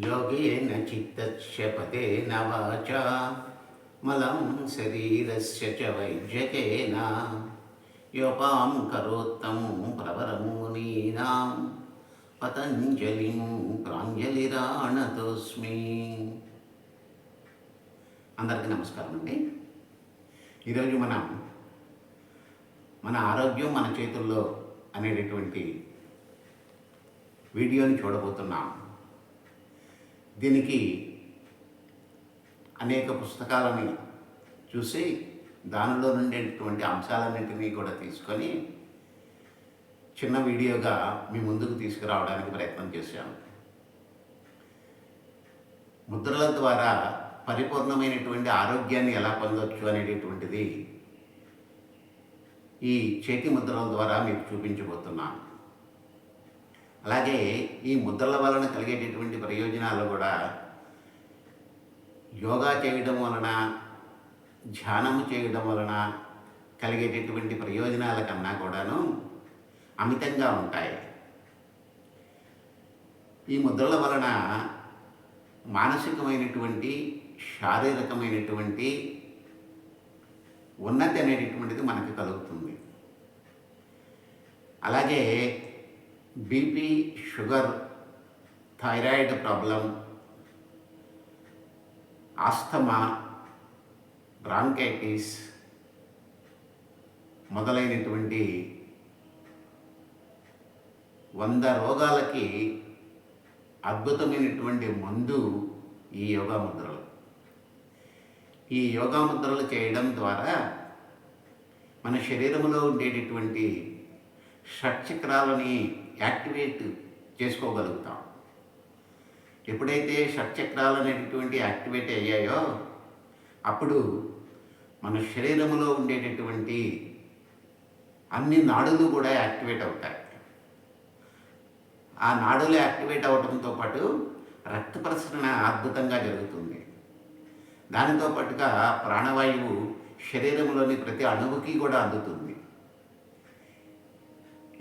योगेन चित्तस्य पतेन वाचा मलं शरीरस्य च वैद्यकेन योपां करोत्तं प्रवरं मुनीनां పతంజలిం ప్రాంజలిరాణతోస్మి అందరికీ నమస్కారం అండి ఈరోజు మనం మన ఆరోగ్యం మన చేతుల్లో అనేటటువంటి వీడియోని చూడబోతున్నాం దీనికి అనేక పుస్తకాలని చూసి దానిలో నుండేటువంటి అంశాలన్నింటినీ కూడా తీసుకొని చిన్న వీడియోగా మీ ముందుకు తీసుకురావడానికి ప్రయత్నం చేశాను. ముద్రల ద్వారా పరిపూర్ణమైనటువంటి ఆరోగ్యాన్ని ఎలా పొందవచ్చు అనేటటువంటిది ఈ చేతి ముద్రల ద్వారా మీకు చూపించబోతున్నాను. అలాగే ఈ ముద్రల వలన కలిగేటటువంటి ప్రయోజనాలు కూడా యోగా చేయడం వలన ధ్యానము చేయడం వలన కలిగేటటువంటి ప్రయోజనాల కన్నా కూడాను అమితంగా ఉంటాయి. ఈ ముద్రల వలన మానసికమైనటువంటి శారీరకమైనటువంటి ఉన్నతి అనేటటువంటిది మనకు కలుగుతుంది. అలాగే BP sugar thyroid problem asthma bronchitis మొదలైనటువంటి వంద రోగాలకి అద్భుతమైనటువంటి మందు ఈ యోగా ముద్రలు. ఈ యోగా ముద్రలు చేయడం ద్వారా మన శరీరంలో ఉండేటటువంటి షట్చక్రాలని యాక్టివేట్ చేసుకోగలుగుతాం. ఎప్పుడైతే షట్చక్రాలు అనేటటువంటి యాక్టివేట్ అయ్యాయో అప్పుడు మన శరీరంలో ఉండేటటువంటి అన్ని నాడులు కూడా యాక్టివేట్ అవుతాయి. ఆ నాడులు యాక్టివేట్ అవడంతో పాటు రక్త ప్రసరణ అద్భుతంగా జరుగుతుంది. దానితో పాటుగా ప్రాణవాయువు శరీరంలోని ప్రతి అణువుకి కూడా అందుతుంది.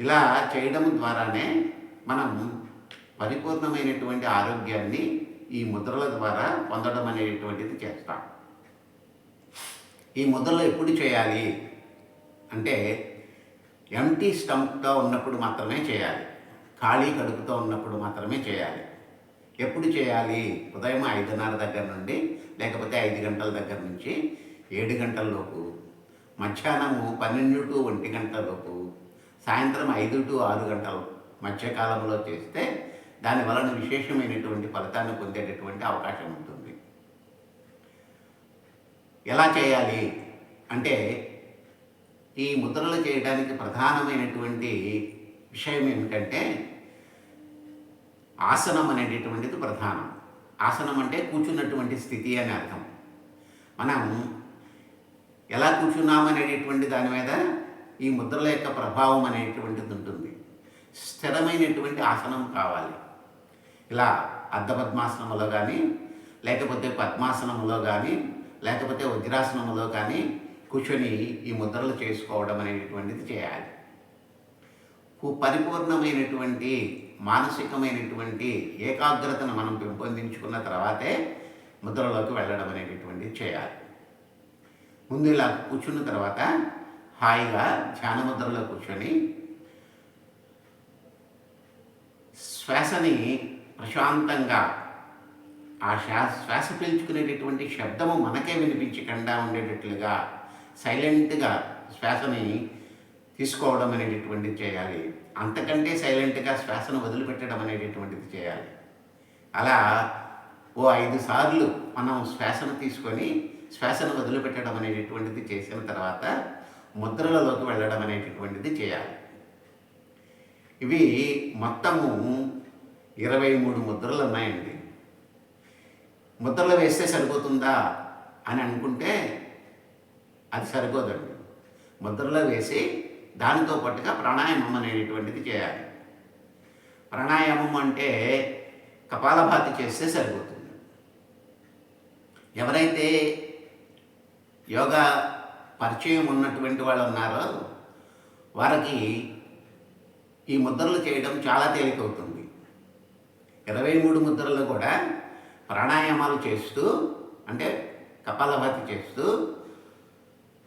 ఇలా చేయడం ద్వారానే మనం పరిపూర్ణమైనటువంటి ఆరోగ్యాన్ని ఈ ముద్రల ద్వారా పొందడం అనేటువంటిది చేస్తాం. ఈ ముద్రలు ఎప్పుడు చేయాలి? అంటే ఎంటీ స్టంప్తో ఉన్నప్పుడు మాత్రమే చేయాలి. ఖాళీ కడుపుతో ఉన్నప్పుడు మాత్రమే చేయాలి. ఎప్పుడు చేయాలి? ఉదయం ఐదున్నర దగ్గర నుండి లేకపోతే ఐదు గంటల దగ్గర నుంచి ఏడు గంటల లోపు మధ్యాహ్నము పన్నెండు టు ఒంటి గంటల లోపు సాయంత్రం ఐదు టు ఆరు గంటల మధ్యకాలంలో చేస్తే దాని వలన విశేషమైనటువంటి ఫలితాన్ని పొందేటటువంటి అవకాశం ఉంటుంది. ఎలా చేయాలి? అంటే ఈ ముద్రలు చేయడానికి ప్రధానమైనటువంటి విషయం ఏమిటంటే ఆసనం అనేటటువంటిది ప్రధానం. ఆసనం అంటే కూర్చున్నటువంటి స్థితి అని అర్థం. మనం ఎలా కూర్చున్నామనేటటువంటి దాని మీద ఈ ముద్రల యొక్క ప్రభావం అనేటువంటిది ఉంటుంది. స్థిరమైనటువంటి ఆసనం కావాలి. ఇలా అర్ధపద్మాసనములో కానీ లేకపోతే పద్మాసనంలో కానీ లేకపోతే వజ్రాసనంలో కానీ కూర్చొని ఈ ముద్రలు చేసుకోవడం అనేటువంటిది చేయాలి. పరిపూర్ణమైనటువంటి మానసికమైనటువంటి ఏకాగ్రతను మనం పెంపొందించుకున్న తర్వాతే ముద్రలోకి వెళ్ళడం అనేటటువంటిది చేయాలి. ముందు ఇలా కూర్చున్న తర్వాత హాయిగా ధ్యానముద్రలో కూర్చొని శ్వాసని ప్రశాంతంగా ఆ శ్వాస శ్వాస పీల్చుకునేటటువంటి శబ్దము మనకే వినిపించకుండా ఉండేటట్లుగా సైలెంట్గా శ్వాసని తీసుకోవడం అనేటటువంటిది చేయాలి. అంతకంటే సైలెంట్గా శ్వాసను వదిలిపెట్టడం అనేటటువంటిది చేయాలి. అలా ఓ ఐదు సార్లు మనం శ్వాసను తీసుకొని శ్వాసను వదిలిపెట్టడం అనేటటువంటిది చేసిన తర్వాత ముద్రలలోకి వెళ్ళడం అనేటటువంటిది చేయాలి. ఇవి మొత్తము ఇరవై మూడు ముద్రలు ఉన్నాయండి. ముద్రలు వేస్తే సరిపోతుందా అని అనుకుంటే అది సరిపోదండి. ముద్రలో వేసి దానితో పాటుగా ప్రాణాయామం అనేటువంటిది చేయాలి. ప్రాణాయామం అంటే కపాలభాతి చేస్తే సరిపోతుంది. ఎవరైతే యోగా పరిచయం ఉన్నటువంటి వాళ్ళు ఉన్నారో వారికి ఈ ముద్రలు చేయడం చాలా తేలికవుతుంది. ఇరవై మూడు ముద్రలు కూడా ప్రాణాయామాలు చేస్తూ అంటే కపాలభాతి చేస్తూ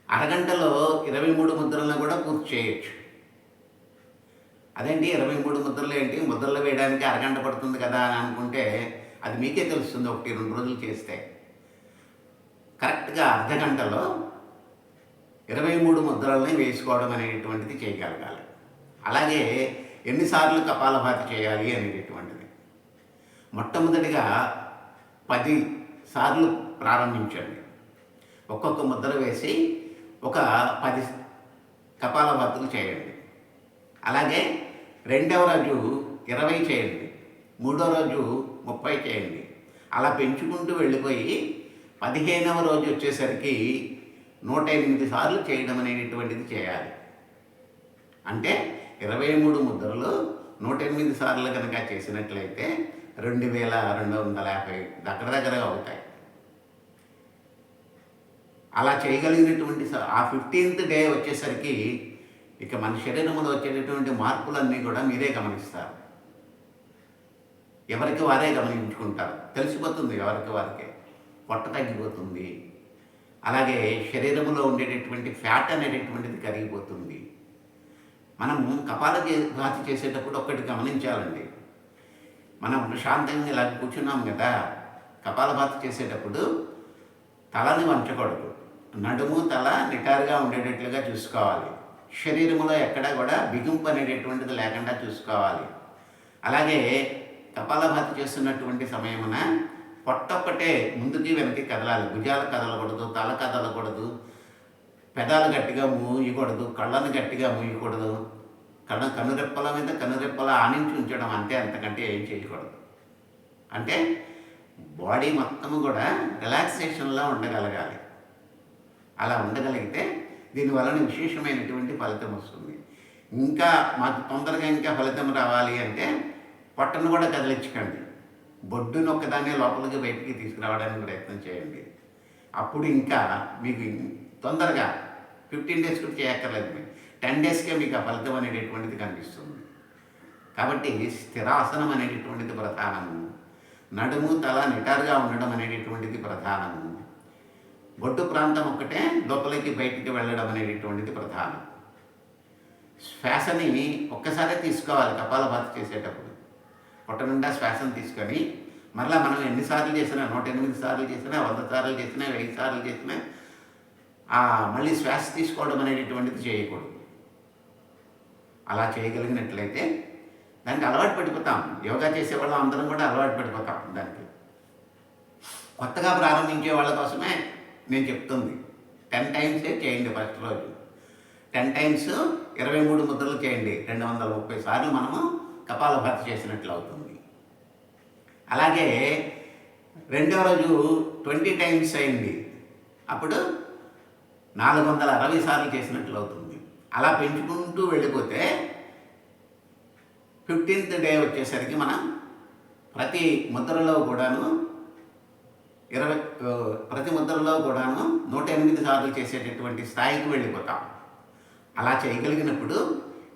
అరగంటలో ఇరవై మూడు ముద్రలను కూడా పూర్తి చేయొచ్చు. అదేంటి? ఇరవై మూడు ముద్రలు ఏంటి? ముద్రలు వేయడానికి అరగంట పడుతుంది కదా అని అనుకుంటే అది మీకే తెలుస్తుంది ఒకటి రెండు రోజులు చేస్తే. కరెక్ట్గా అర్ధ గంటలో ఇరవై మూడు ముద్రల్ని వేసుకోవడం అనేటువంటిది చేయగలగాలి. అలాగే ఎన్నిసార్లు కపాలభాతి చేయాలి అనేటటువంటిది. మొట్టమొదటిగా పది సార్లు ప్రారంభించండి. ఒక్కొక్క ముద్ర వేసి ఒక పది కపాలభాతులు చేయండి. అలాగే రెండవ రోజు ఇరవై చేయండి. మూడో రోజు ముప్పై చేయండి. అలా పెంచుకుంటూ వెళ్ళిపోయి పదిహేనవ రోజు వచ్చేసరికి నూట ఎనిమిది సార్లు చేయడం అనేటటువంటిది చేయాలి. అంటే ఇరవై మూడు ముద్రలు నూట ఎనిమిది సార్లు కనుక చేసినట్లయితే రెండు వేల రెండు వందల యాభై దగ్గర దగ్గరగా అవుతాయి. అలా చేయగలిగినటువంటి ఆ ఫిఫ్టీన్త్ డే వచ్చేసరికి ఇక మన శరీరంలో వచ్చేటటువంటి మార్పులన్నీ కూడా మీరే గమనిస్తారు. ఎవరికి వారే గమనించుకుంటారు. తెలిసిపోతుంది ఎవరికి వారికే. పొట్ట తగ్గిపోతుంది. అలాగే శరీరంలో ఉండేటటువంటి ఫ్యాట్ అనేటటువంటిది కరిగిపోతుంది. మనం కపాల భాతి చేసేటప్పుడు ఒక్కటి గమనించాలండి. మనం ప్రశాంతంగా ఇలా కూర్చున్నాం కదా కపాల భాతి చేసేటప్పుడు తలని వంచకూడదు. నడుము తల నిటారుగా ఉండేటట్లుగా చూసుకోవాలి. శరీరంలో ఎక్కడా కూడా బిగింపు అనేటటువంటిది లేకుండా చూసుకోవాలి. అలాగే కపాలభాతి చేస్తున్నటువంటి సమయమున పొట్టొక్కటే ముందుకి వెనక్కి కదలాలి. భుజాలు కదలకూడదు తల కదలకూడదు పెదాలు గట్టిగా మూయకూడదు కళ్ళను గట్టిగా మూయకూడదు. కళ్ళ కనురెప్పల మీద కనురెప్పల ఆనించి ఉంచడం అంతే అంతకంటే ఏం చేయకూడదు. అంటే బాడీ మొత్తం కూడా రిలాక్సేషన్లో ఉండగలగాలి. అలా ఉండగలిగితే దీనివలన విశేషమైనటువంటి ఫలితం వస్తుంది. ఇంకా మాకు తొందరగా ఇంకా ఫలితం రావాలి అంటే పొట్టను కూడా కదిలించకండి. బొడ్డును నొక్కదాన్ని లోపలికి బయటికి తీసుకురావడానికి ప్రయత్నం చేయండి. అప్పుడు ఇంకా మీకు తొందరగా ఫిఫ్టీన్ డేస్ కూడా చేయక్కర్లేదు మీరు. టెన్ డేస్కే మీకు ఆ ఫలితం అనేటటువంటిది కనిపిస్తుంది. కాబట్టి స్థిరాసనం అనేటటువంటిది ప్రధానము. నడుము తల నిటారుగా ఉండడం అనేటటువంటిది ప్రధానము. బొడ్డు ప్రాంతం ఒక్కటే లోపలికి బయటికి వెళ్ళడం అనేటటువంటిది ప్రధానం. శ్వాసని ఒక్కసారే తీసుకోవాలి కపాలభాతి చేసేటప్పుడు. పొట్ట నిండా శ్వాసను తీసుకొని మరలా మనం ఎన్నిసార్లు చేసినా నూట ఎనిమిది సార్లు చేసినా వంద సార్లు చేసినా వెయ్యి సార్లు చేసినా ఆ మళ్ళీ శ్వాస తీసుకోవడం అనేటటువంటిది చేయకూడదు. అలా చేయగలిగినట్లయితే దానికి అలవాటు పడిపోతాం. యోగా చేసే వాళ్ళం అందరం కూడా అలవాటు పడిపోతాం దానికి. కొత్తగా ప్రారంభించే వాళ్ళ కోసమే నేను చెప్తుంది. టెన్ టైమ్సే చేయండి ఫస్ట్ రోజు. టెన్ టైమ్స్ ఇరవై మూడు ముద్రలు చేయండి. రెండు వందల ముప్పై సార్లు మనము కపాలభాతి చేసినట్లు అవుతుంది అలాగే రెండో రోజు ట్వంటీ టైమ్స్ అయింది. అప్పుడు నాలుగు వందల అరవై సార్లు చేసినట్లు అవుతుంది అలా పెంచుకుంటూ వెళ్ళిపోతే ఫిఫ్టీన్త్ డే వచ్చేసరికి మనం ప్రతి ముద్రలో కూడాను ఇరవై ప్రతి ముద్రలో కూడాను నూట ఎనిమిది సార్లు చేసేటటువంటి స్థాయికి వెళ్ళిపోతాం. అలా చేయగలిగినప్పుడు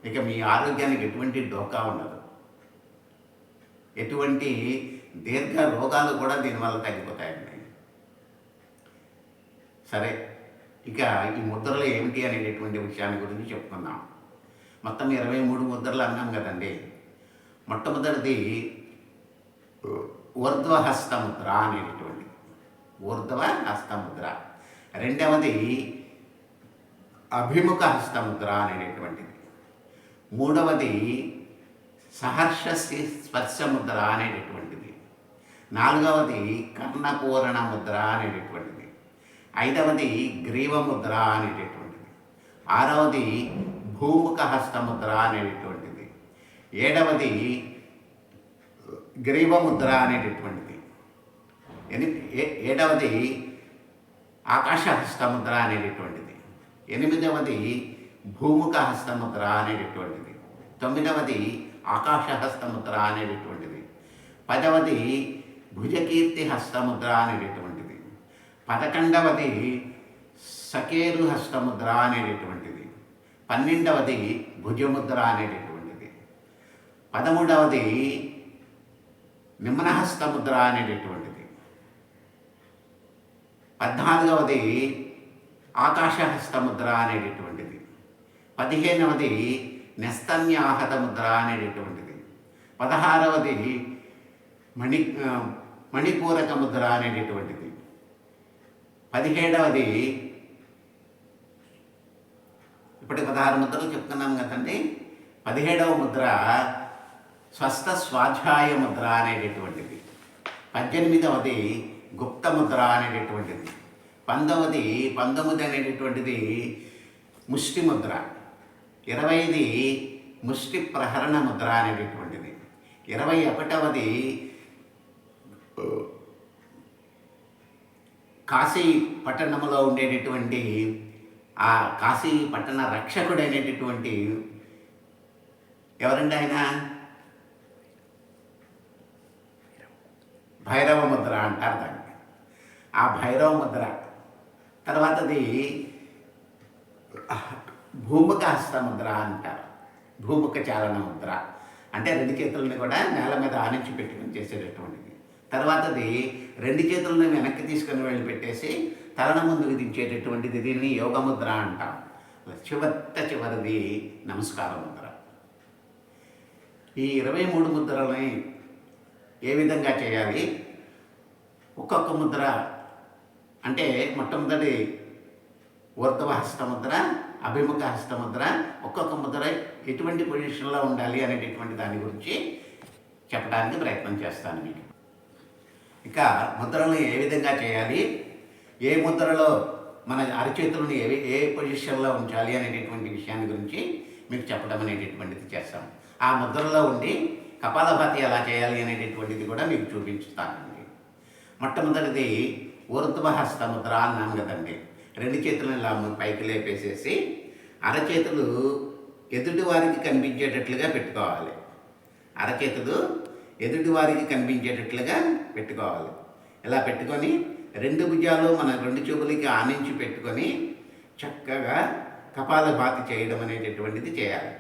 ఇక మీ ఆరోగ్యానికి ఎటువంటి డోకా ఉండదు. ఎటువంటి దీర్ఘ రోగాలు కూడా దీనివల్ల తగ్గిపోతాయండి. సరే ఇక ఈ ముద్రలు ఏమిటి అనేటటువంటి విషయాన్ని గురించి చెప్పుకుందాం. మొత్తం ఇరవై మూడు ముద్రలు అన్నాం కదండి. మొట్టమొదటిది ఊర్ధ్వ హస్తముద్ర అనేటటువంటిది. ఊర్ధ్వ హస్తముద్ర రెండవది అభిముఖ హస్తముద్ర అనేటటువంటిది. మూడవది సహర్ష స్పర్శ ముద్ర అనేటటువంటిది. నాలుగవది కర్ణపూరణ ముద్ర అనేటటువంటిది. ఐదవది గ్రీవముద్ర అనేటటువంటిది. ఆరవది భూముఖ హస్తముద్ర అనేటటువంటిది. ఏడవది గ్రీవముద్ర అనేటటువంటిది. ఎని- ఏడవది ఆకాశ హస్తముద్ర అనేటటువంటిది. ఎనిమిదవది భూముఖ హస్తముద్ర అనేటటువంటిది. తొమ్మిదవది ఆకాశహస్తముద్ర అనేటటువంటిది. పదవది భుజకీర్తి హస్తముద్ర అనేటటువంటిది. పదకొండవది సకేరు హస్తముద్ర అనేటటువంటిది. పన్నెండవది భుజముద్ర అనేటటువంటిది. పదమూడవది నిమ్నహస్తముద్ర అనేటటువంటిది. పద్నాలుగవది ఆకాశహస్త ముద్ర అనేటటువంటిది. పదిహేనవది నెస్తన్యాహత ముద్ర అనేటటువంటిది పదహారవది మణి మణిపూరక ముద్ర అనేటటువంటిది పదిహేడవది ఇప్పటి పదహారు ముద్రలు చెప్తున్నాం కదండి పదిహేడవ ముద్ర స్వస్థ స్వాధ్యాయ ముద్ర అనేటటువంటిది పద్దెనిమిదవది గుప్త ముద్ర అనేటటువంటిది పంతొమ్మిది పంతొమ్మిది అనేటటువంటిది ముష్టి ముద్ర ఇరవైది ముష్టి ప్రహరణ ముద్ర అనేటటువంటిది. ఇరవై ఒకటవది కాశీ పట్టణంలో ఉండేటటువంటి ఆ కాశీ పట్టణ రక్షకుడైనటువంటి ఎవరండి ఆయన? భైరవ ముద్ర అంటారు దాన్ని. ఆ భైరవ ముద్ర. తర్వాతది భూముఖ ముద్ర అంటారు. భూముఖ చాలన ముద్ర. అంటే రెండు చేతులని కూడా నేల మీద ఆనించి పెట్టుకుని చేసేటటువంటిది. తర్వాతది రెండు చేతులను వెనక్కి తీసుకుని వెళ్ళి పెట్టేసి తలన ముందుకు దించేటటువంటిది దీన్ని యోగ ముద్ర అంటాం. చివత్త చివరిది నమస్కార ముద్ర. ఈ ఇరవై మూడు ముద్రలని ఏ విధంగా చేయాలి? ఒక్కొక్క ముద్ర అంటే మొట్టమొదటి ఊర్ధవ హస్తముద్ర అభిముఖ హస్త ముద్ర ఒక్కొక్క ముద్ర ఎటువంటి పొజిషన్లో ఉండాలి అనేటటువంటి దాని గురించి చెప్పడానికి ప్రయత్నం చేస్తాను మీకు. ఇక ముద్రలను ఏ విధంగా చేయాలి? ఏ ముద్రలో మన అరచేతులను ఏ ఏ పొజిషన్లో ఉంచాలి అనేటటువంటి విషయాన్ని గురించి మీకు చెప్పడం అనేటటువంటిది చేస్తాం ఆ ముద్రలో ఉండి కపాలభాతి ఎలా చేయాలి అనేటటువంటిది కూడా మీకు చూపించుతానండి. మొట్టమొదటిది ఊర్ధ్వహస్త ముద్ర అన్నాను కదండి. రెండు చేతులను ఇలా పైకి లేపేసేసి అరచేతులు ఎదుటి వారికి కనిపించేటట్లుగా పెట్టుకోవాలి. అరచేతులు ఎదుటి వారికి కనిపించేటట్లుగా పెట్టుకోవాలి. ఇలా పెట్టుకొని రెండు భుజాలు మన రెండు చూపులకి ఆనించి పెట్టుకొని చక్కగా కపాలభాతి చేయడం అనేటటువంటిది చేయాలి.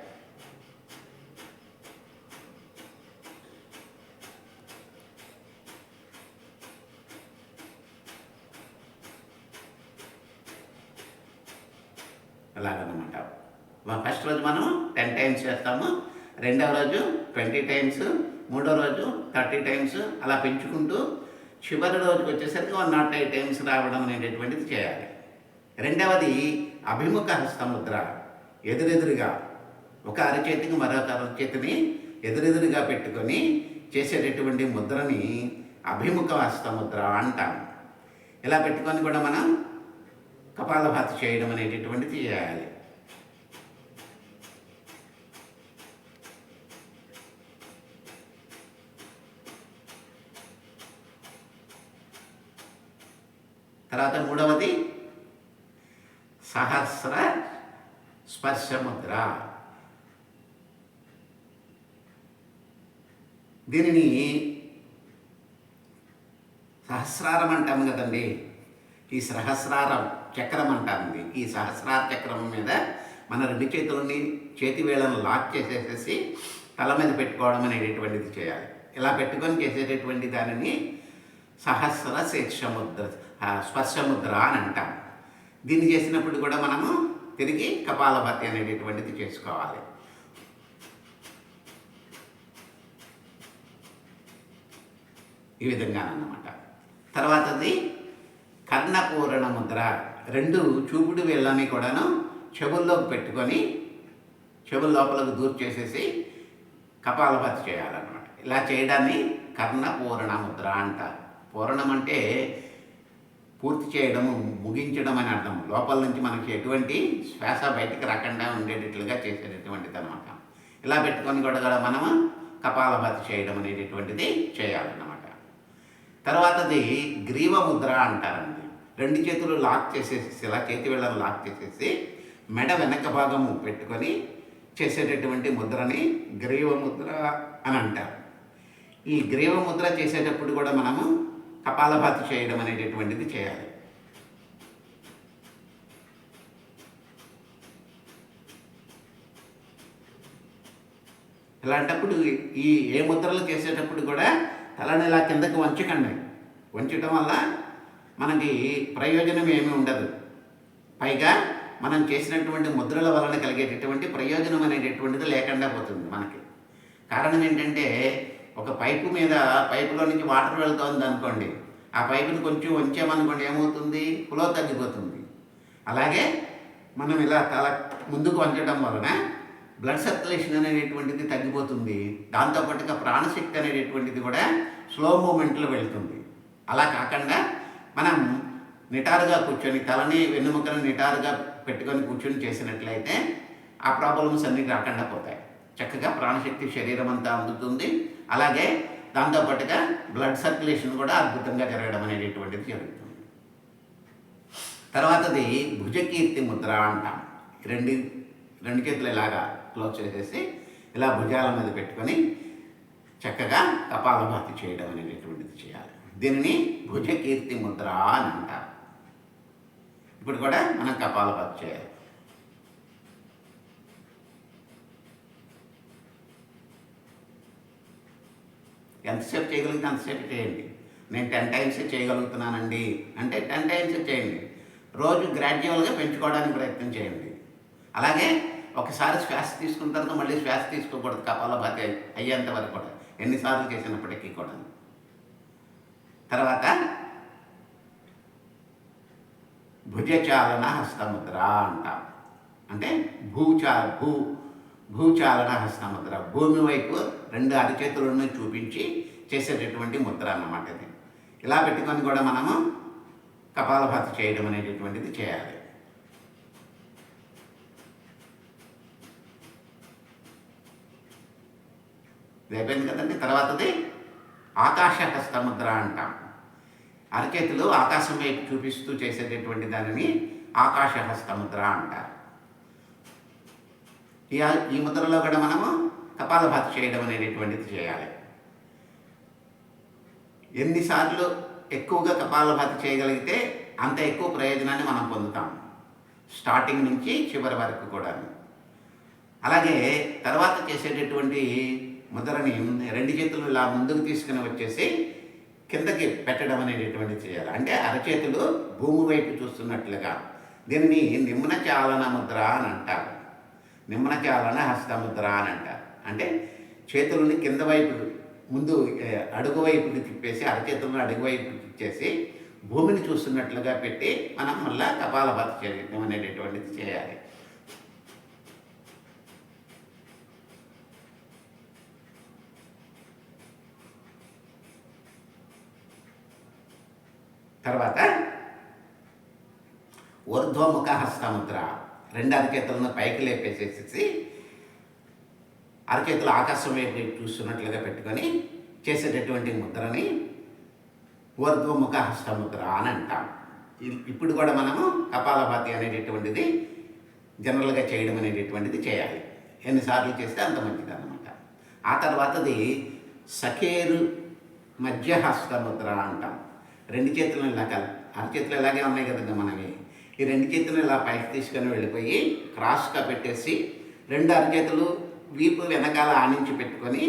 అలాగనమాట. ఫస్ట్ రోజు మనం టెన్ టైమ్స్ చేస్తాము. రెండవ రోజు ట్వంటీ టైమ్స్ మూడో రోజు థర్టీ టైమ్స్ అలా పెంచుకుంటూ చివరి రోజుకి వచ్చేసరికి వన్ నాట్ ఎయిట్ టైమ్స్ రావడం అనేటటువంటిది చేయాలి. రెండవది అభిముఖ హస్తముద్ర. ఎదురెదురుగా ఒక అరచేతికి మరొక అరచేతిని ఎదురెదురుగా పెట్టుకొని చేసేటటువంటి ముద్రని అభిముఖ హస్తముద్ర అంటాం ఇలా పెట్టుకొని కూడా మనం కపాలభాతి చేయడం అనేటటువంటిది చేయాలి. తర్వాత మూడవది సహస్ర స్పర్శ ముద్ర దీనిని సహస్రారం అంటాం కదండి. ఈ సహస్రారం చక్రం అంటాం ఈ సహస్రార చక్రం మీద మన రెండు చేతులని చేతి వేళ్ళను లాక్ చేసేసేసి తల మీద పెట్టుకోవడం అనేటటువంటిది చేయాలి. ఇలా పెట్టుకొని చేసేటటువంటి దానిని సహస్ర శీర్షముద్ర ముద్ర అని అంటాం. దీన్ని చేసినప్పుడు కూడా మనము తిరిగి కపాలభాతి అనేటటువంటిది చేసుకోవాలి. ఈ విధంగా అన్నమాట తర్వాతది కర్ణపూరణ ముద్ర. రెండు చూపుడు వేళ్ళని కూడాను చెవుల్లోకి పెట్టుకొని చెవుల లోపలకు దూర్ చేసేసి కపాలభాతి చేయాలన్నమాట. ఇలా చేయడాన్ని కర్ణ పూరణ ముద్ర అంటారు. పూరణం అంటే పూర్తి చేయడం ముగించడం అని అర్థం. లోపల నుంచి మనకి ఎటువంటి శ్వాస బయటకు రాకుండా ఉండేటట్లుగా చేసేటటువంటిది అనమాట ఇలా పెట్టుకొని కూడా కూడా మనము కపాలభాతి చేయడం అనేటటువంటిది చేయాలన్నమాట. తర్వాతది గ్రీవ ముద్ర అంటారండి. రెండు చేతులు లాక్ చేసేసి ఇలా చేతి వేళ్ళను లాక్ చేసేసి మెడ వెనక భాగము పెట్టుకొని చేసేటటువంటి ముద్రని గ్రీవ ముద్ర అని అంటారు. ఈ గ్రీవ ముద్ర చేసేటప్పుడు కూడా మనము కపాలభాతి చేయడం అనేటటువంటిది చేయాలి. ఇలాంటప్పుడు ఈ ఏ ముద్రలు చేసేటప్పుడు కూడా తలని ఇలా కిందకి వంచకండి. వంచడం వల్ల మనకి ప్రయోజనం ఏమీ ఉండదు. పైగా మనం చేసినటువంటి ముద్రల వలన కలిగేటటువంటి ప్రయోజనం అనేటటువంటిది లేకుండా పోతుంది మనకి. కారణం ఏంటంటే ఒక పైపు మీద పైపులో నుంచి వాటర్ వెళ్తోంది అనుకోండి. ఆ పైపుని కొంచెం వంచామనుకోండి ఏమవుతుంది? ఫ్లో తగ్గిపోతుంది. అలాగే మనం ఇలా తల ముందుకు వంచడం వలన బ్లడ్ సర్క్యులేషన్ అనేటటువంటిది తగ్గిపోతుంది. దాంతోపాటుగా ప్రాణశక్తి అనేటటువంటిది కూడా స్లో మూమెంట్లో వెళ్తుంది. అలా కాకుండా మనం నిటారుగా కూర్చొని తలని వెన్నుముకను నిటారుగా పెట్టుకొని కూర్చొని చేసినట్లయితే ఆ ప్రాబ్లమ్స్ అన్నీ రాకుండా పోతాయి. చక్కగా ప్రాణశక్తి శరీరం అంతా అందుతుంది. అలాగే దాంతోపాటుగా బ్లడ్ సర్క్యులేషన్ కూడా అద్భుతంగా జరగడం అనేటటువంటిది జరుగుతుంది. తర్వాతది భుజకీర్తి ముద్ర అంటాం. రెండు రెండు చేతులు ఇలాగా క్లోజ్ చేసేసి ఇలా భుజాల మీద పెట్టుకొని చక్కగా కపాలభాతి చేయడం అనేటటువంటిది చేయాలి. దీనిని భుజకీర్తి ముద్ర అని అంటారు. ఇప్పుడు కూడా మనం కపాలభాతి చేయాలి. ఎంతసేపు చేయగలిగితే అంతసేపు చేయండి. నేను టెన్ టైమ్స్ చేయగలుగుతున్నానండి అంటే టెన్ టైమ్స్ చేయండి. రోజు గ్రాడ్యువల్గా పెంచుకోవడానికి ప్రయత్నం చేయండి. అలాగే ఒకసారి శ్వాస తీసుకున్న తర్వాత మళ్ళీ శ్వాస తీసుకోకూడదు. కపాలభాతి అయ్యేంత వరకు కూడా. ఎన్నిసార్లు చేసినప్పటికీ కూడా తర్వాత భుజచాలన హస్తముద్ర అంటాం. అంటే భూచా భూ భూచాలన హస్తముద్ర భూమి వైపు రెండు అరిచేతులను చూపించి చేసేటటువంటి ముద్ర అన్నమాట ఇది. ఇలా పెట్టుకొని కూడా మనము కపాలభాతి చేయడం అనేటటువంటిది చేయాలి. ఇది అయిపోయింది కదండి. తర్వాతది ఆకాశ హస్తముద్ర అంటాం. అరకేతులు ఆకాశం వైపు చూపిస్తూ చేసేటటువంటి దానిని ఆకాశ హస్తముద్ర అంటారు. ఈ ముద్రలో కూడా మనము కపాలభాతి చేయడం అనేటటువంటిది చేయాలి. ఎన్నిసార్లు ఎక్కువగా కపాలభాతి చేయగలిగితే అంత ఎక్కువ ప్రయోజనాన్ని మనం పొందుతాం. స్టార్టింగ్ నుంచి చివరి వరకు కూడా అలాగే తర్వాత చేసేటటువంటి ముద్రని రెండు చేతులు ఇలా ముందుకు తీసుకుని వచ్చేసి కిందకి పెట్టడం అనేటటువంటి చేయాలి. అంటే అరచేతులు భూమి వైపు చూస్తున్నట్లుగా. దీన్ని నిమ్న చాలన ముద్ర అని అంటారు. నిమ్న చాలన హస్తముద్ర అని అంటారు. అంటే చేతులని కింద వైపు ముందు అడుగు వైపుకి తిప్పేసి అరచేతులను అడుగు వైపుకి తిప్పేసి భూమిని చూస్తున్నట్లుగా పెట్టి మనం మళ్ళా కపాలభాతి చేయడం అనేటటువంటిది చేయాలి. తర్వాత ఊర్ధ్వముఖ హస్తముద్ర రెండు అరకేతులను పైకి లేపేసేసి అరకేతులు ఆకాశం వైపు చూస్తున్నట్లుగా పెట్టుకొని చేసేటటువంటి ముద్రని ఊర్ధ్వముఖ హస్తముద్ర అని అంటాం. ఇప్పుడు కూడా మనము కపాలభాతి అనేటటువంటిది జనరల్గా చేయడం అనేటటువంటిది చేయాలి. ఎన్నిసార్లు చేస్తే అంత మంచిది అన్నమాట ఆ తర్వాతది సఖేరు మధ్యహస్తముద్ర అంటాం. రెండు చేతులను ఇలా కల అరచేతులు ఇలాగే ఉన్నాయి కదండి మనవి. ఈ రెండు చేతులు ఇలా పైకి తీసుకొని వెళ్ళిపోయి క్రాస్గా పెట్టేసి రెండు అరచేతులు వీపు వెనకాల ఆనించి పెట్టుకొని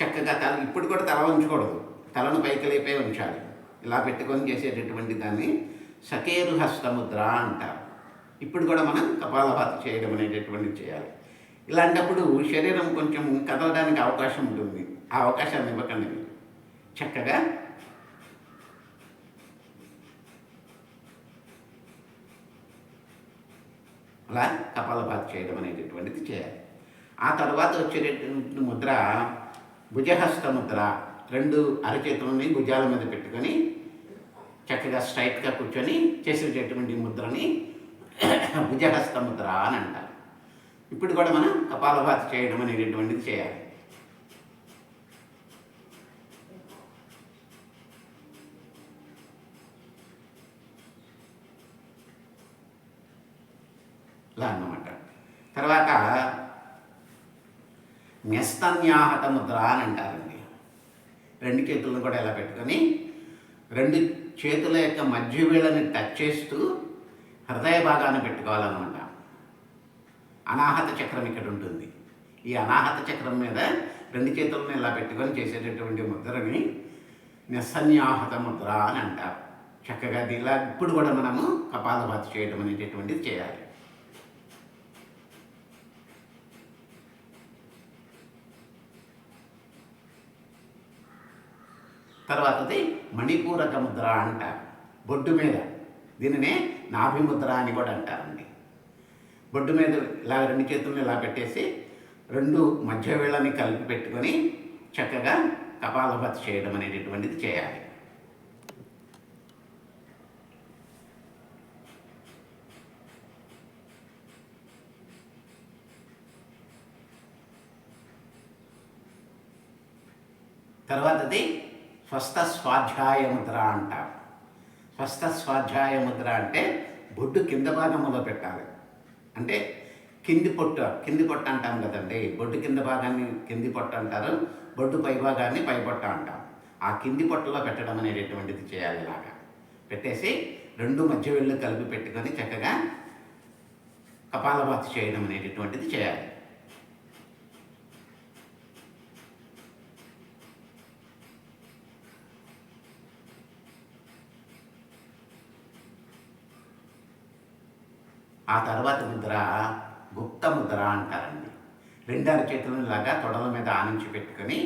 చక్కగా తల ఇప్పుడు కూడా తల ఉంచకూడదు. తలను పైకి లేపే ఉంచాలి. ఇలా పెట్టుకొని చేసేటటువంటి దాన్ని సకేరు హస్తముద్ర అంటారు. ఇప్పుడు కూడా మనం కపాలభాతి చేయడం అనేటటువంటిది చేయాలి. ఇలాంటప్పుడు శరీరం కొంచెం కదలడానికి అవకాశం ఉంటుంది. ఆ అవకాశాన్ని ఇవ్వకండి చక్కగా అలా కపాలభాతి చేయడం అనేటటువంటిది చేయాలి. ఆ తర్వాత వచ్చేటటువంటి ముద్ర భుజహస్త ముద్ర. రెండు అరచేతులని భుజాల మీద పెట్టుకొని చక్కగా స్ట్రైట్గా కూర్చొని చేసేటటువంటి ముద్రని భుజహస్త ముద్ర అని అంటారు. ఇప్పుడు కూడా మనం కపాలభాతి చేయడం అనేటటువంటిది చేయాలి. ఇలా అన్నమాట తర్వాత న్యస్తన్యాహత ముద్ర అని అంటారండి రెండు చేతులను కూడా ఇలా పెట్టుకొని రెండు చేతుల యొక్క మధ్య వీళ్ళని టచ్ చేస్తూ హృదయ భాగాన్ని పెట్టుకోవాలన్నమాట. అనాహత చక్రం ఇక్కడ ఉంటుంది. ఈ అనాహత చక్రం మీద రెండు చేతులను ఇలా పెట్టుకొని చేసేటటువంటి ముద్రని నిస్సన్యాహత ముద్ర అని అంటారు. చక్కగా ఇలా ఇప్పుడు కూడా మనము కపాలభాతి చేయడం అనేటటువంటిది చేయాలి. తర్వాతది మణిపూరక ముద్ర అంటారు బొడ్డు మీద. దీనినే నాభిముద్ర అని కూడా అంటారండి. బొడ్డు మీద ఇలా రెండు చేతులను ఇలా పెట్టేసి రెండు మధ్య వేళని కలిపి పెట్టుకొని చక్కగా కపాలభతి చేయడం అనేటటువంటిది చేయాలి. తర్వాతది స్వస్థ స్వాధ్యాయ ముద్ర అంటారు. స్వస్థ స్వాధ్యాయ ముద్ర అంటే బొడ్డు కింద భాగంలో పెట్టాలి అంటే కింది పొట్టు కింది పొట్ట అంటాం కదండి. బొడ్డు కింద భాగాన్ని కింది పొట్ట అంటారు. బొడ్డు పై భాగాన్ని పై పొట్ట అంటాం. ఆ కింది పొట్టలో పెట్టడం అనేటటువంటిది చేయాలి ఇలాగా. పెట్టేసి రెండు మధ్య వెళ్ళు కలిపి పెట్టుకొని చక్కగా కపాలభాతి చేయడం అనేటటువంటిది చేయాలి. ఆ తర్వాత ముద్ర గుప్త ముద్ర అంటారండి. రెండు అరచేతులను లాగా తొడల మీద ఆనించి పెట్టుకొని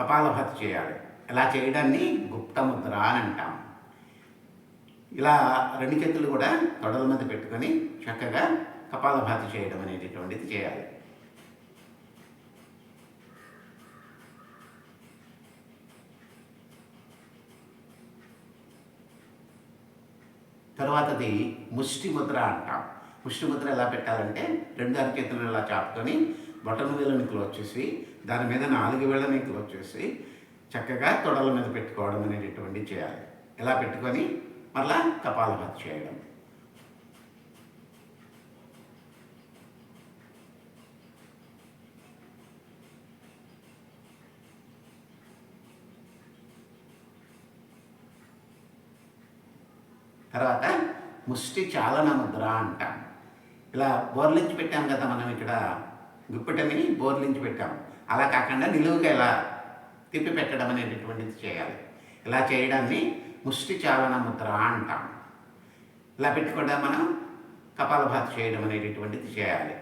కపాలభాతి చేయాలి. ఇలా చేయడాన్ని గుప్త ముద్ర అని అంటాం. ఇలా రెండు చేతులు కూడా తొడల మీద పెట్టుకొని చక్కగా కపాలభాతి చేయడం అనేటటువంటిది చేయాలి. తర్వాతది ముష్టి ముద్ర అంటాం. ముష్టి ముద్ర ఎలా పెట్టాలంటే రెండు అరచేతులు ఇలా చాపుకొని బొటన వేలను క్లోజ్ చేసి దాని మీద నాలుగు వేళ్ళని క్లోజ్ చేసి చక్కగా తొడల మీద పెట్టుకోవడం అనేటటువంటి చేయాలి. ఇలా పెట్టుకొని? మళ్ళా కపాలభాతి చేయడం. తర్వాత ముష్టి చాలన ముద్ర అంటాం. ఇలా బోర్లించి పెట్టాం కదా మనం ఇక్కడ గుప్పెటని బోర్లించి పెట్టాం. అలా కాకుండా నిలువుగా ఇలా తిప్పి పెట్టడం అనేటటువంటిది చేయాలి. ఇలా చేయడాన్ని ముష్టి చాలన ముద్ర అంటాం. ఇలా పెట్టుకుండా మనం కపాలభాతి చేయడం అనేటటువంటిది చేయాలి.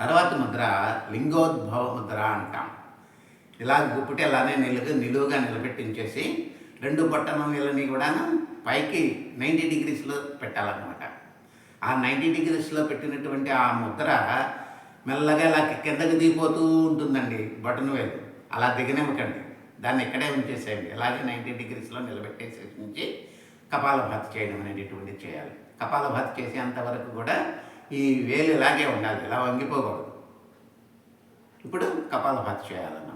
తర్వాత ముద్ర లింగోద్భవ ముద్ర అంటాం. ఇలా గుప్పిటి అలానే నిలుగు నిలువుగా నిలబెట్టించేసి రెండు బొట్టన నీళ్ళని కూడా పైకి నైంటీ డిగ్రీస్లో పెట్టాలన్నమాట. ఆ నైంటీ డిగ్రీస్లో పెట్టినటువంటి ఆ ముద్ర మెల్లగా ఇలా కిందకి దిగిపోతూ ఉంటుందండి బటన్ వేలు. అలా దిగనివ్వకండి. దాన్ని ఇక్కడే ఉంచేసేయండి. అలాగే నైంటీ డిగ్రీస్లో నిలబెట్టేసి ఉంచి కపాలభాతి చేయడం అనేటటువంటి చేయాలి. కపాలభాతి చేసేంత వరకు కూడా ఈ వేలు ఇలాగే ఉండాలి ఇలా వంగిపోకూడదు. ఇప్పుడు కపాలభాతి చేయాలన్నమాట.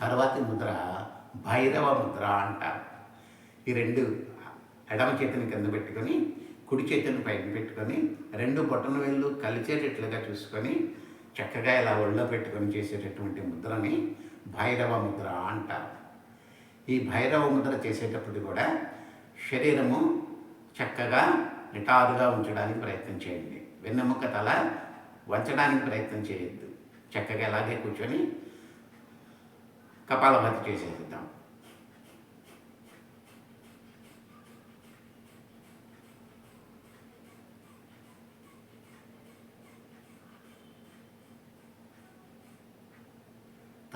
తర్వాతి ముద్ర భైరవ ముద్ర అంటారు. ఈ రెండు ఎడమ చేతిని కింద పెట్టుకొని కుడి చేతిని పైన పెట్టుకొని రెండు బొట్టన వేళ్ళు కలిచేటట్లుగా చూసుకొని చక్కగా ఇలా ఒళ్ళో పెట్టుకొని చేసేటటువంటి ముద్రని భైరవ ముద్ర అంటారు. ఈ భైరవ ముద్ర చేసేటప్పుడు కూడా శరీరము చక్కగా నిటారుగా ఉంచడానికి ప్రయత్నం చేయండి. వెన్నెముక తల వంచడానికి ప్రయత్నం చేయొద్దు. చక్కగా ఇలాగే కూర్చొని కపాలభాతి చేసేద్దాం.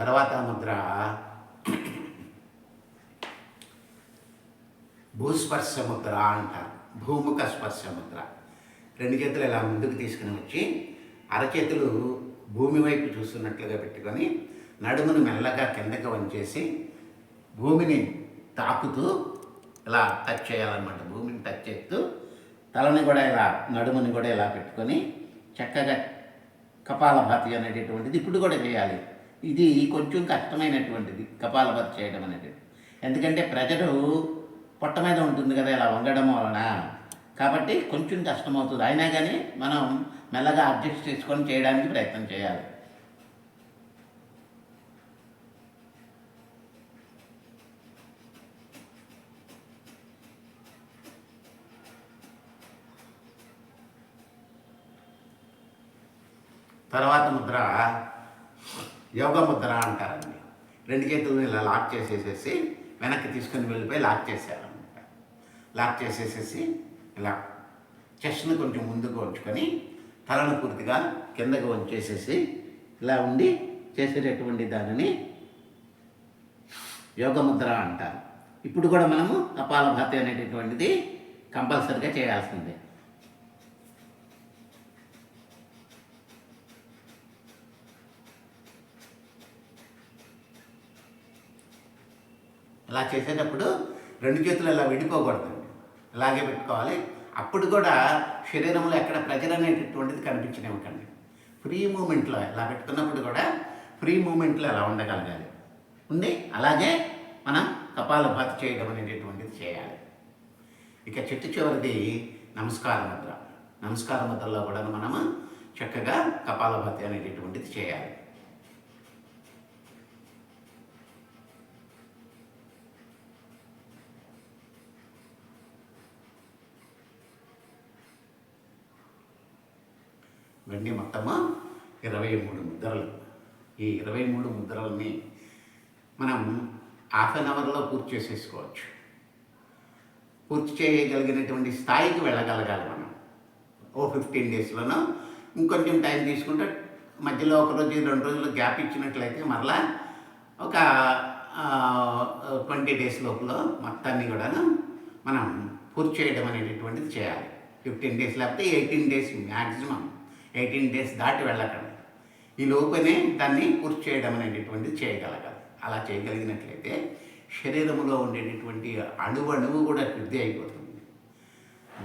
తర్వాత ముద్ర. భూస్పర్శ ముద్ర అంటారు. భూముఖ స్పర్శ ముద్ర. రెండు చేతులు ఇలా ముందుకు తీసుకుని వచ్చి అరచేతులు భూమి వైపు చూస్తున్నట్లుగా పెట్టుకొని నడుమును మెల్లగా కిందకి వంచేసి భూమిని తాకుతూ ఇలా టచ్ చేయాలన్నమాట. భూమిని టచ్ చేస్తూ తలని కూడా ఇలా నడుముని కూడా ఇలా పెట్టుకొని చక్కగా కపాలభాతి అనేటటువంటిది ఇప్పుడు కూడా చేయాలి. ఇది కొంచెం కష్టమైనటువంటిది కపాలపతి చేయడం అనేది ఎందుకంటే ప్రజలు పొట్ట మీద ఉంటుంది కదా ఇలా వంగడం వలన. కాబట్టి కొంచెం కష్టమవుతుంది. అయినా కానీ మనం మెల్లగా అడ్జస్ట్ చేసుకొని చేయడానికి ప్రయత్నం చేయాలి. తర్వాత ముద్ర. యోగ ముద్ర అంటారండి. రెండు చేతులను ఇలా లాక్ చేసేసేసి వెనక్కి తీసుకొని వెళ్ళిపోయి లాక్ చేసేయాలన్నమాట. లాక్ చేసేసేసి ఇలా చెస్ట్ని కొంచెం ముందుకు ఉంచుకొని తలను పూర్తిగా కిందకు వంచేసేసి ఇలా ఉండి చేసేటటువంటి దానిని యోగ ముద్ర అంటారు. ఇప్పుడు కూడా మనము కపాలభాతి అనేటటువంటిది కంపల్సరిగా చేయాల్సిందే. ఇలా చేసేటప్పుడు రెండు చేతులు ఇలా విడిపోకూడదండి. ఇలాగే పెట్టుకోవాలి. అప్పుడు కూడా శరీరంలో ఎక్కడ ప్రెజర్ అనేటటువంటిది కనిపించనివ్వకండి ఫ్రీ మూమెంట్లో ఇలా పెట్టుకున్నప్పుడు కూడా ఫ్రీ మూమెంట్లో ఎలా ఉండగలగాలి. ఉండి అలాగే మనం కపాలభాతి చేయడం అనేటటువంటిది చేయాలి. ఇక చెట్టు చివరిది నమస్కార ముద్ర. నమస్కార ముద్రలో కూడా మనము చక్కగా కపాలభాతి అనేటటువంటిది చేయాలి. ఇవన్నీ మొత్తము? ఇరవై మూడు ముద్రలు. ఈ ఇరవై మూడు ముద్రల్ని మనం హాఫ్ అన్ అవర్లో పూర్తి చేసేసుకోవచ్చు. పూర్తి చేయగలిగినటువంటి స్థాయికి వెళ్ళగలగాలి మనం. ఓ ఫిఫ్టీన్ డేస్లోనో ఇంకొంచెం టైం తీసుకుంటే మధ్యలో ఒక రోజు రెండు రోజులు గ్యాప్ ఇచ్చినట్లయితే మరలా ఒక ట్వంటీ డేస్ లోపల మొత్తాన్ని కూడాను మనం పూర్తి చేయడం అనేటటువంటిది చేయాలి. ఫిఫ్టీన్ డేస్ లేకపోతే eighteen days maximum eighteen days దాటి వెళ్ళకండి. ఈ లోపనే దాన్ని పూర్తి చేయడం అనేటటువంటిది చేయగలగాలి. అలా చేయగలిగినట్లయితే శరీరంలో ఉండేటటువంటి అణువణువు కూడా శుద్ధి అయిపోతుంది.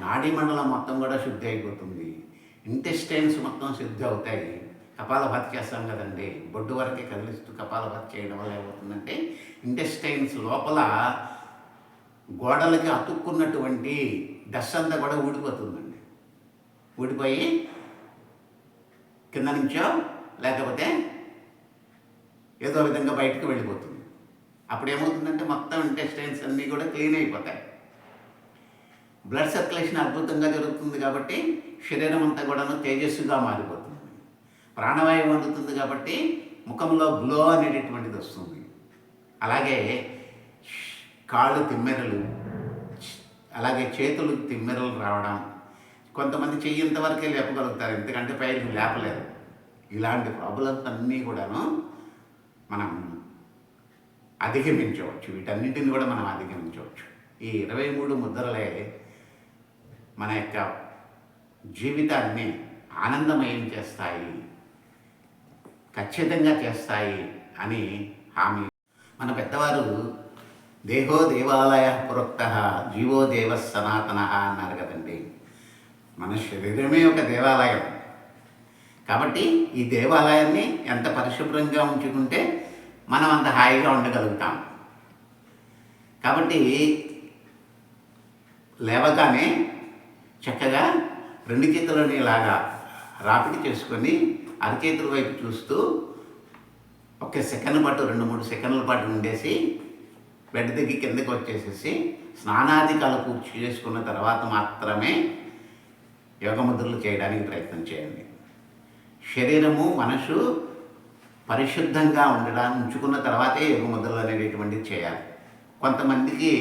నాడీ మండలం మొత్తం కూడా శుద్ధి అయిపోతుంది. ఇంటెస్టైన్స్ మొత్తం శుద్ధి అవుతాయి. కపాలభాతి చేస్తాం కదండి. బొడ్డు వరకే కదిలిస్తూ కపాలభాతి చేయడం వల్ల ఏమవుతుందంటే ఇంటెస్టైన్స్ లోపల గోడలకి అతుక్కున్నటువంటి డస్ట్ అంతా కూడా ఊడిపోతుందండి. ఊడిపోయి కింద నుంచో లేకపోతే ఏదో విధంగా బయటకు వెళ్ళిపోతుంది. అప్పుడు ఏమవుతుందంటే మొత్తం ఇంటెస్టైన్స్ అన్నీ కూడా క్లీన్ అయిపోతాయి. బ్లడ్ సర్క్యులేషన్ అద్భుతంగా జరుగుతుంది కాబట్టి శరీరం అంతా కూడాను తేజస్సుగా మారిపోతుంది. ప్రాణవాయువు అందుతుంది కాబట్టి ముఖంలో గ్లో అనేటటువంటిది వస్తుంది. అలాగే కాళ్ళు తిమ్మెరలు అలాగే చేతులు తిమ్మెరలు రావడం కొంతమంది చెయ్యంత వరకే లేపగలుగుతారు. ఎందుకంటే పైకి లేపలేరు. ఇలాంటి ప్రాబ్లమ్స్ అన్నీ కూడాను మనం అధిగమించవచ్చు. వీటన్నింటిని కూడా మనం అధిగమించవచ్చు. ఈ ఇరవై మూడు ముద్రలే మన యొక్క జీవితాన్ని ఆనందమయం చేస్తాయి. ఖచ్చితంగా చేస్తాయి అని హామీ. మన పెద్దవారు దేహో దేవాలయ పురోక్త జీవో దేవ సనాతన అన్నారు కదండి. మన శరీరమే ఒక దేవాలయం. కాబట్టి ఈ దేవాలయాన్ని ఎంత పరిశుభ్రంగా ఉంచుకుంటే మనం అంత హాయిగా ఉండగలుగుతాం. కాబట్టి లేవగానే చక్కగా రెండు చేతులని ఇలాగా రాపిడి చేసుకొని అరచేతుల వైపు చూస్తూ ఒక సెకండ్ పాటు రెండు మూడు సెకండ్ల పాటు ఉండేసి బెడ్ దగ్గర కిందకి వచ్చేసేసి స్నానాధికాలు పూర్తి చేసుకున్న తర్వాత మాత్రమే యోగముద్రలు చేయడానికి ప్రయత్నం చేయండి. శరీరము మనసు పరిశుద్ధంగా ఉండడానికి ఉంచుకున్న తర్వాతే యోగముద్రలు అనేటటువంటిది చేయాలి. కొంతమందికి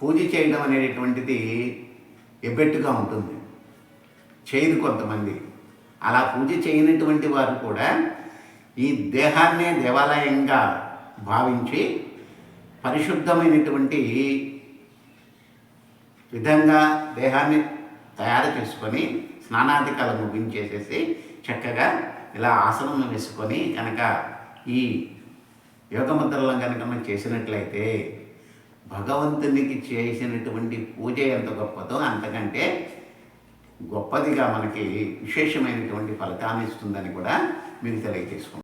పూజ చేయడం అనేటటువంటిది ఎబ్బెట్టుగా ఉంటుంది. చేయదు కొంతమంది. అలా పూజ చేయనటువంటి వారు కూడా ఈ దేహాన్నే దేవాలయంగా భావించి పరిశుద్ధమైనటువంటి విధంగా దేహాన్ని తయారు చేసుకొని స్నానాధికాలు ముగించేసేసి చక్కగా ఇలా ఆసనం వేసుకొని కనుక ఈ యోగముద్రలను కనుక మనం చేసినట్లయితే భగవంతునికి చేసినటువంటి పూజ ఎంత గొప్పదో అంతకంటే గొప్పదిగా మనకి విశేషమైనటువంటి ఫలితాన్ని ఇస్తుందని కూడా మీకు తెలియజేసుకుంటాం